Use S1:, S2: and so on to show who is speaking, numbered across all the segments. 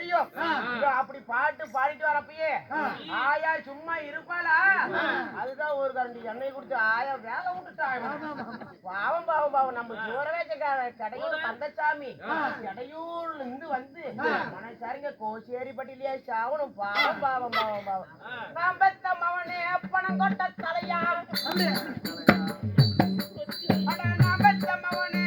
S1: தெரியும். அப்படி பாட்டு பாடிட்டு வரப்பயே. ஆயா சும்மா இருப்பாளா? அதுதான் ஒரு கரண்டி. எண்ணெய் கொடுத்து ஆயா வேலை விட்டுட்டா பாவம் பாவம் பாவம். நம்ம சூரவே கடையூர் கந்தசாமி கடையூர்ல இருந்து வந்து மனசாரிங்க கோச்சேரிப்பட்டிலேயே சாவணும். பாவம் பாவம் பாவம் பாவம். நான் பெத்த மவனே பணம் கொட்ட தலையா நான் பெத்த மவனே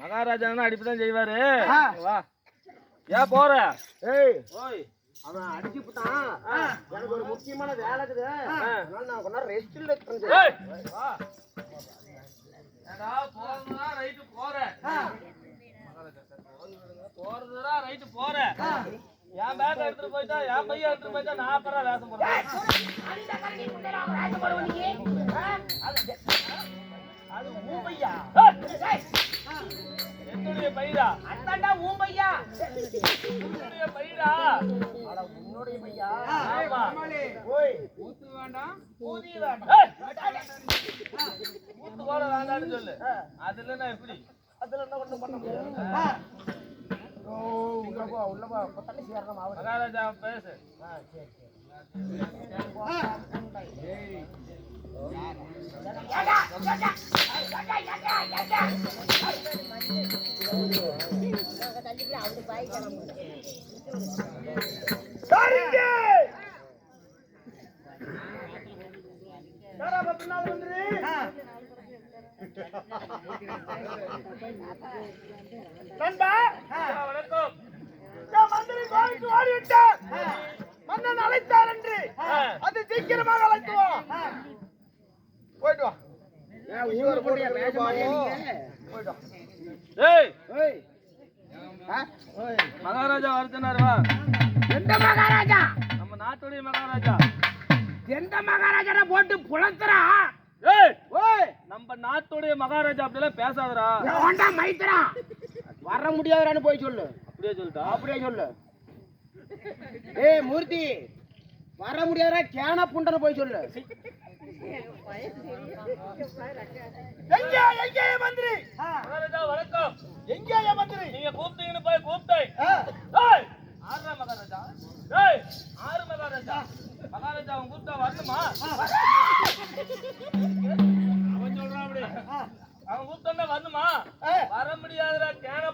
S2: மகாராஜா அடிப்புதான் செய்வாரு வா ஏன் போற
S1: ஏய்
S2: ஓய்
S1: அவன் அடிச்சு எனக்கு ஒரு முக்கியமான வேலை இருக்குது அதனால நான் கொஞ்ச நேரம் ரெஸ்ட்ல
S2: ஏய் ஏடா போறதுனா ரைட்டு போற போறதுனா ரைட்டு போற என் பேக் எடுத்துட்டு போயிட்டா என் பையன் எடுத்துட்டு போயிட்டா நான் அப்புறம் வேஷம் போடுறேன்
S1: அது
S2: என்னுடைய பையடா
S1: அந்தாண்டா ஊமையா
S2: என்னுடைய பையடா
S1: அட உன்னுடைய பையா?
S2: ஆமா.
S1: ஓய்
S3: ஊத்து வேண்டாம்.
S1: ஊதி வேண்டாம்.
S2: ஏய். கூத்து போட வேண்டாம்னு சொல்லு. அதுல நான் எப்படி
S1: அதுல என்ன ஒண்ணும் பண்ண முடியாது ஓ உள்ள போ உள்ள போ இப்ப தண்ணி சேரணும் ஆகுது
S2: மகாராஜா பேசு.
S1: நண்பா.
S2: வணக்கம்.
S1: மந்திரி கோவிலுக்கு ஓடிவிட்டேன் மன்னன் அழைத்தார் என்று. அது சீக்கிரமாக அழைத்து வா. போயிட்டு வா
S2: மகாராஜா
S1: எந்த மகாராஜா?
S2: நம்ம நாட்டுடைய மகாராஜா.
S1: எந்த மகாராஜா போட்டு புலத்துறா?
S2: நம்ம நாட்டுடைய மகாராஜா அப்படிலாம் பேசாதடா.
S1: எவன்டா மைத்துறா வர முடியாதுன்னு போய் சொல்லு.
S2: அப்படியே சொல்லிட்டா?
S1: அப்படியே சொல்லு. ஏய் மூர்த்தி வர முடியாதா? கேன புண்டன போய் சொல்லு. மந்திரி?
S2: வணக்கம்
S1: எங்க மந்திரி?
S2: நீங்க கூப்பிட்டீங்கன்னு போய் கூப்பிட்டேன். ஆறு மகாராஜா. ஏய் ஆறு மகாராஜா. மகாராஜா அவன் கூப்பிட்டா வரணுமா? அவன் சொல்றான் அப்படி. அவன் கூப்பிட்டா வரணுமா. வர முடியாதுடா கேன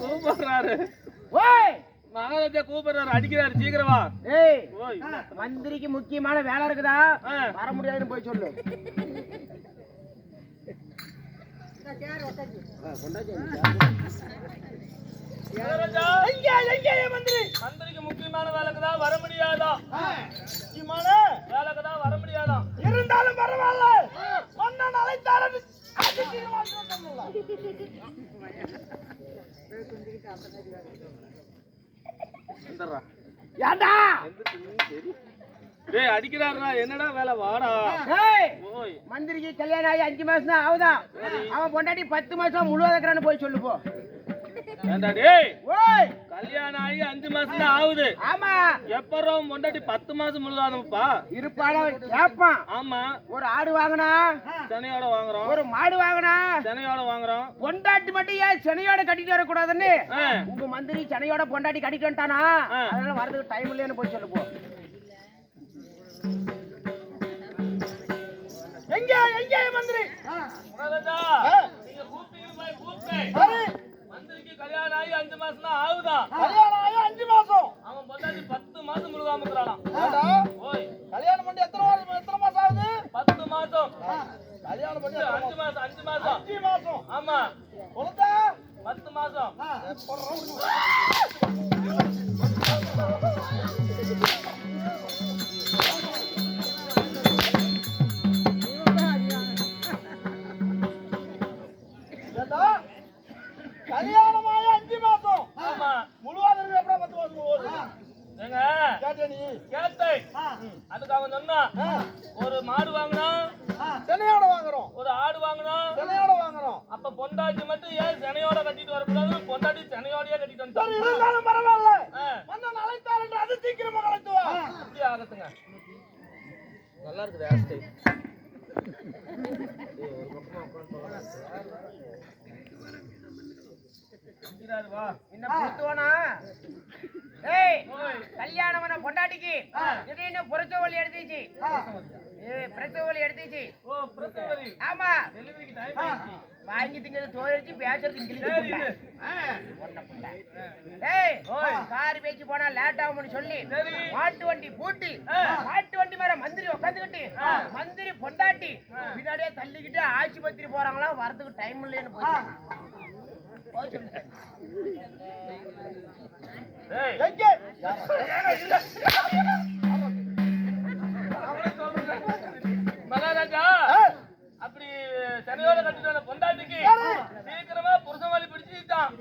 S2: கூப்பிடுறாரு.
S1: ஓய்!
S2: மகாராஜா கூப்பிடுறாரு. அடிக்கிறாரு. சீக்கிரமா.
S1: ஏய்
S2: ஓய்
S1: மந்திரிக்கு முக்கியமான வேலை இருக்குதா. வர முடியாதுன்னு போய் சொல்லு.
S2: மகாராஜா.
S1: எங்கே எங்கே மந்திரி.
S2: மந்திரிக்கு முக்கியமான வேலைக்கு தான் வர முடியாதா?
S1: முக்கியமான
S2: வேலைக்கு தான் வர முடியாதா?
S1: இருந்தாலும் பரவாயில்ல மன்னன் அழைத்தாரன் ஏண்டா?
S2: டேய் அடிக்கிறாருடா. என்னடா வேலை? வாடா.
S1: ஏய்
S2: ஓய்.
S1: மந்திரிக்கு கல்யாணம் ஆகி அஞ்சு மாசம் தான் ஆகுதான் அவன் பொண்டாட்டி பத்து மாசம் முழுவதுக்கிறான்னு போய் சொல்லு போ.
S2: ஏண்டா டேய்?
S1: ஓய்!
S2: கல்யாணம் ஆகி அஞ்சு மாசம் தான் ஆகுது.
S1: ஆமா.
S2: எப்பறம் பொண்டாட்டி பத்து மாசம் முழுதாதப்பா
S1: இருப்பான கேப்பான்.
S2: ஆமா.
S1: ஒரு ஆடு வாங்கினா?
S2: சென்னையோட வாங்குறோம்.
S1: ஒரு மாடு வாங்கினா?
S2: சென்னையோட வாங்குறோம்.
S1: பொண்டாட்டி மட்டும் ஏன் சென்னையோட கட்டிட்டு வரக்கூடாதுன்னு? உங்க மந்திரி சென்னையோட பொண்டாட்டி கட்டிட்டு வந்துட்டானா. அதனால வரதுக்கு டைம் இல்லைன்னு போய் சொல்லு போ எங்க எங்க மந்திரி
S2: நீங்க கூப்பிட்டீங்க போய் கூப்பிட்டேன். கல்யாணம் ஆகி அஞ்சு மாசம் தான் ஆகுதா?
S1: கல்யாணம் ஆகி அஞ்சு மாசம். கல்யாணமாய அஞ்சு மாசம்.
S2: ஆமா.
S1: முழுவாத இருக்கு அப்புறம் பத்து மாசம்
S2: ஏங்க?
S1: கேட்டியா நீ.
S2: கேட்டேன் அதுக்கு அவன் சொன்னான்
S1: ஆ.
S2: ஒரு மாடு வாங்கினா
S1: சென்னையோட வாங்குறோம்.
S2: ஒரு ஆடு வாங்கினா
S1: சென்னையோட வாங்குறோம்.
S2: அப்ப பொண்டாட்டி மட்டும் ஏன் சென்னையோட கட்டிட்டு வரக்கூடாது பொண்டாட்டி சென்னையோடயே கட்டிட்டு வந்துட்டான்
S1: இருந்தாலும் பரவாயில்ல. மன்னன் அழைத்தார் என்று அது சீக்கிரமா அழைத்து வா
S2: இப்படி ஆகட்டுங்க. நல்லா இருக்குது ஹேர் ஸ்டைல் வா.
S1: என்ன புத்துவனா? ஏய் கல்யாணம் பண்ண பொண்டாட்டிக்கு திடீர்னு புரட்ச ஒலி எடுத்துச்சு பிரசவ எடுத்துச்சு.
S2: ஓ
S1: ஆமா.
S2: டெலிவரிக்கு டைம் ஆயிடுச்சு.
S1: வாங்கி திங்கிறது தோழிச்சு பேசுறது. கார் பேச்சு போனா லேட் ஆகும்னு சொல்லி. மாட்டு வண்டி பூட்டி. மாட்டு வண்டி மேல மந்திரி உட்காந்துக்கிட்டு. மந்திரி பொண்டாட்டி. பின்னாடியே தள்ளிக்கிட்டு ஆஸ்பத்திரி போறாங்களா வரதுக்கு டைம் இல்லைன்னு போய்
S2: மகாராஜா. அப்படி சென்னையோட கட்டிட்டு பொண்டாட்டிக்கு சீக்கிரமா புருஷன் வலி பிடிச்சிட்டான்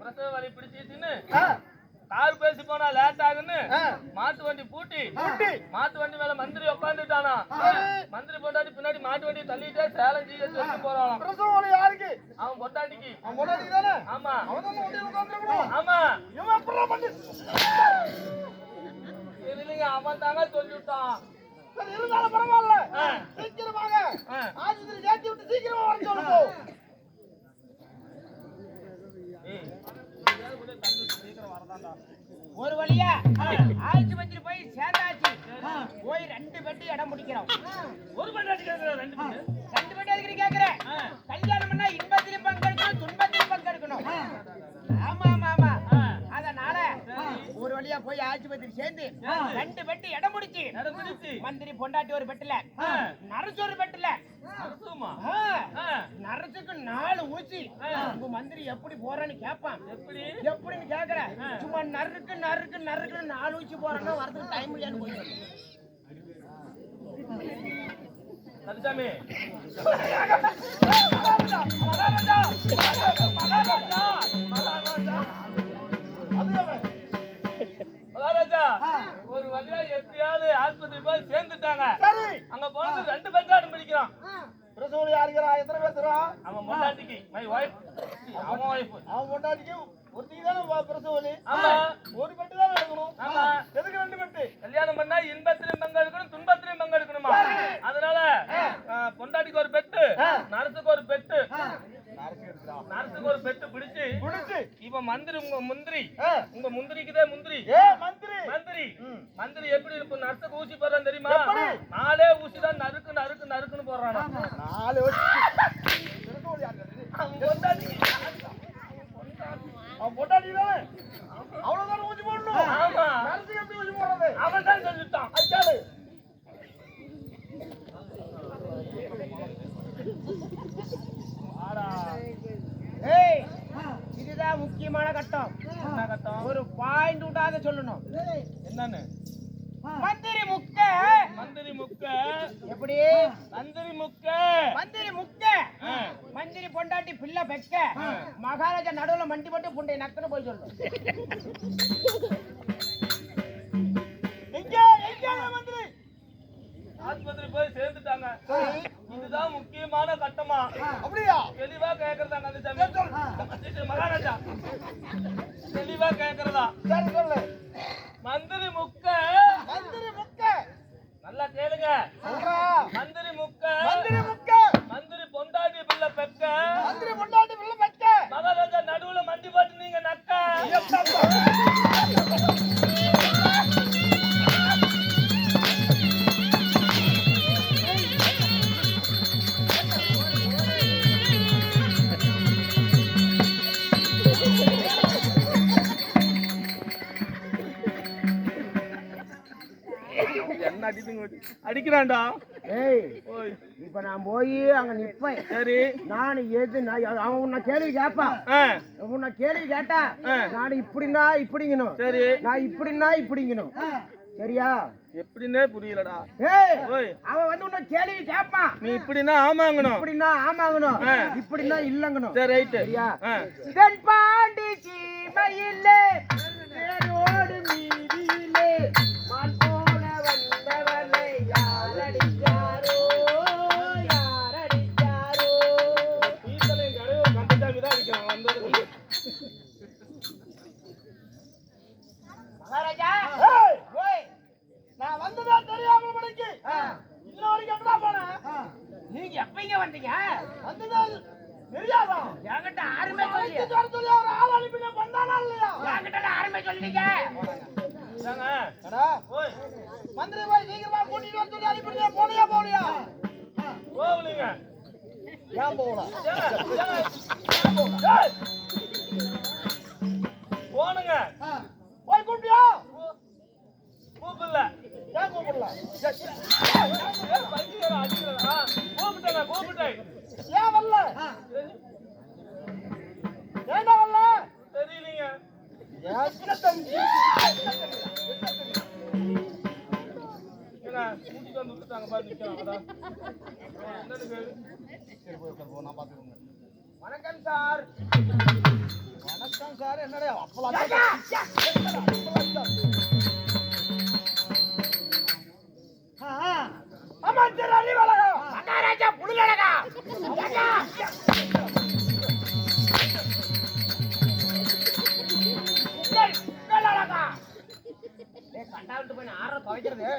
S2: பிரசவ வலி பிடிச்சிட்டுன்னு
S1: ஆ.
S2: கார் பேசி போனா லேட் ஆகுன்னு. மாட்டு வண்டி பூட்டி
S1: பூட்டி.
S2: மாட்டு வண்டி மேல மந்திரி உட்காந்துட்டானா மந்திரி பொண்டாட்டி பின்னாடி மாட்டு வண்டி தள்ளிட்டே சேலம் ஜிஹெச் போறான்
S1: யாருக்கு?
S2: அவன் பொண்டாட்டிக்கு.
S1: அவன் பொண்டாட்டி தானே?
S2: ஆமா.
S1: அவன்
S2: ஆமா.
S1: இவன் பண்ணி.
S2: இல்லைங்க அவன் தாங்க சொல்லிவிட்டான்
S1: இருந்தாலும் பரவாயில்ல. சீக்கிரமாக. ஆஸ்பத்திரி ஏற்றி விட்டு சீக்கிரமா வர சொல்லு போ.
S2: ஏய், சீக்கிரம் வரதான்டா
S1: ஒரு வழியா ஆஸ்பத்திரி போய் சேர்ந்தாச்சு. போய் ரெண்டு பெட்டு இடம் முடிக்கிறோம்
S2: ஒரு கேட்கிற ரெண்டு
S1: பெட்டு. எதுக்கு கேக்குற?
S2: ஆ.
S1: கல்யாணம் பண்ணா இன்பத்திலும் பங்கெடுக்கணும் துன்பத்திலும் பங்கெடுக்கணும். ஆமா ஆமா ஆமா. அதனால ஒரு வழியா போய் ஆஸ்பத்திரி சேர்ந்து
S2: சேர்ந்து.
S1: ரெண்டு பெட்டு இடம் முடிச்சு மந்திரி பொண்டாட்டி ஒரு பெட்டுல. நரசு ஒரு பெட்டுல நரசுக்கு நாலு ஊசி. உங்க மந்திரி எப்படி போறான்னு கேட்பான்
S2: எப்படி?
S1: எப்படின்னு கேக்குற? சும்மா நறுக்கு நறுக்கு நறுக்குன்னு நாலு ஊசி போறேன்னா வரதுக்கு டைம் இல்லையான்னு போய்
S2: ஒரு வழியா எப்படியாவது ஆஸ்பத்திரி போய் சேர்ந்துட்டாங்க.
S1: சரி.
S2: அங்க போனது ரெண்டு பெட்டாடும் பிடிக்கிறான்
S1: பிரசவம் யாருக்கிறா எத்தனை பேர் தருவா
S2: அவன் பொண்டாட்டிக்கு. மை ஒய்ஃப் அவன் ஒய்ஃப்
S1: அவன் பொண்டாட்டிக்கு ஒருத்திக்கு தானே பிரசவலி
S2: ஆமா.
S1: ஒரு பெட்டு தான் எடுக்கணும்?
S2: ஆமா.
S1: எதுக்கு ரெண்டு பெட்டு?
S2: கல்யாணம் பண்ணா இன்பத்திலையும் பங்கெடுக்கணும் துன்பத்திலையும் பங்கெடுக்கணுமா அதனால பொண்டாட்டிக்கு ஒரு பெட்டு நரசுக்கு ஒரு பெட்டு நரசுக்கு ஒரு பெட்டு பிடிச்சு
S1: முடிச்சு
S2: இப்ப மந்திரி உங்க முந்திரி. உங்க முந்திரிக்குதே முந்திரி.
S1: ஏ மந்திரி.
S2: மந்திரி. மந்திரி எப்படி இருக்கும்? நரசுக்கு ஊசி போடுறான் தெரியுமா? நாலே ஊசி தான் நறுக்கு நறுக்கு நறுக்குன்னு போடுறானா.
S1: நாலு பிரசவலி யாருக்கிறது?
S2: அவன் பொண்டாட்டிக்கு
S1: அவன் பொண்டாட்டி தானே அவ்வளவுதானே ஊசி போடணும்
S2: ஆமா
S1: நரசுக்கு எப்படி ஊசி போடுறது
S2: அவன் தான் சொல்லிட்டான்
S1: அது கேளு
S2: ஆடா
S1: ஏய் இதுதான் முக்கிய முக்கியமான கட்டம்.
S2: என்ன கட்டம்.
S1: ஒரு பாயிண்ட் விட்டாத சொல்லணும்.
S2: என்னன்னு?
S1: மந்திரி முக்க.
S2: மந்திரி முக்க.
S1: எப்படி?
S2: மந்திரி முக்க.
S1: மந்திரி முக்க. மந்திரி பொண்டாட்டி பிள்ளை பெக்க. மகாராஜா நடுவுல மண்டி போட்டு புண்டை நக்குன்னு போய் சொல்லணும். எங்க எங்க மந்திரி.
S2: ஆஸ்பத்திரி போய் சேர்ந்துட்டாங்க. இதுதான் முக்கியமான கட்டமா?
S1: அப்படியா?
S2: தெளிவா கேக்குறதா கந்தசாமி மகாராஜா தெளிவா கேக்குறதா?
S1: சரி
S2: அடிப்புங்க அடிக்கிறான்டா.
S1: ஏய்
S2: ஓய்.
S1: இப்ப நான் போய் அங்க நிப்பேன்.
S2: சரி.
S1: நான் எது நான் அவன் உன்னை கேள்வி கேட்பான். உன்னை கேள்வி கேட்டா. நான் இப்படின்னா இப்படிங்கணும்.
S2: சரி.
S1: நான் இப்படின்னா இப்படிங்கணும். சரியா?
S2: எப்படின்னே புரியலடா.
S1: ஏய்
S2: ஓய்.
S1: அவன் வந்து உன்னை கேள்வி கேட்பான்.
S2: நீ இப்படின்னா ஆமாங்கணும்.
S1: இப்படின்னா ஆமாங்கணும். இப்படின்னா இல்லங்கணும்.
S2: சரி ரைட்டு.
S1: சரியா? தென் பாண்டி சீமையிலே தேரோடு
S3: தெரியாதா?
S1: என்கிட்ட யாருமே சொல்லி
S3: வர சொல்லி அவர் ஆள் அனுப்பின பண்ணானா இல்லையா?
S1: என்கிட்ட யாருமே சொல்லீங்க
S3: மந்திரி போய் சீக்கிரமா கூட்டிட்டு வர சொல்லி அனுப்பிட்டு போனியா போலியா
S2: போகலீங்க.
S3: ஏன் போகல?
S2: போனுங்க
S1: வணக்கம் சார்.
S3: வணக்கம் சார். என்னடா அப்பலாம் அமைச்சர்
S1: மகாராஜா போய் ஆற துவைக்கிறது.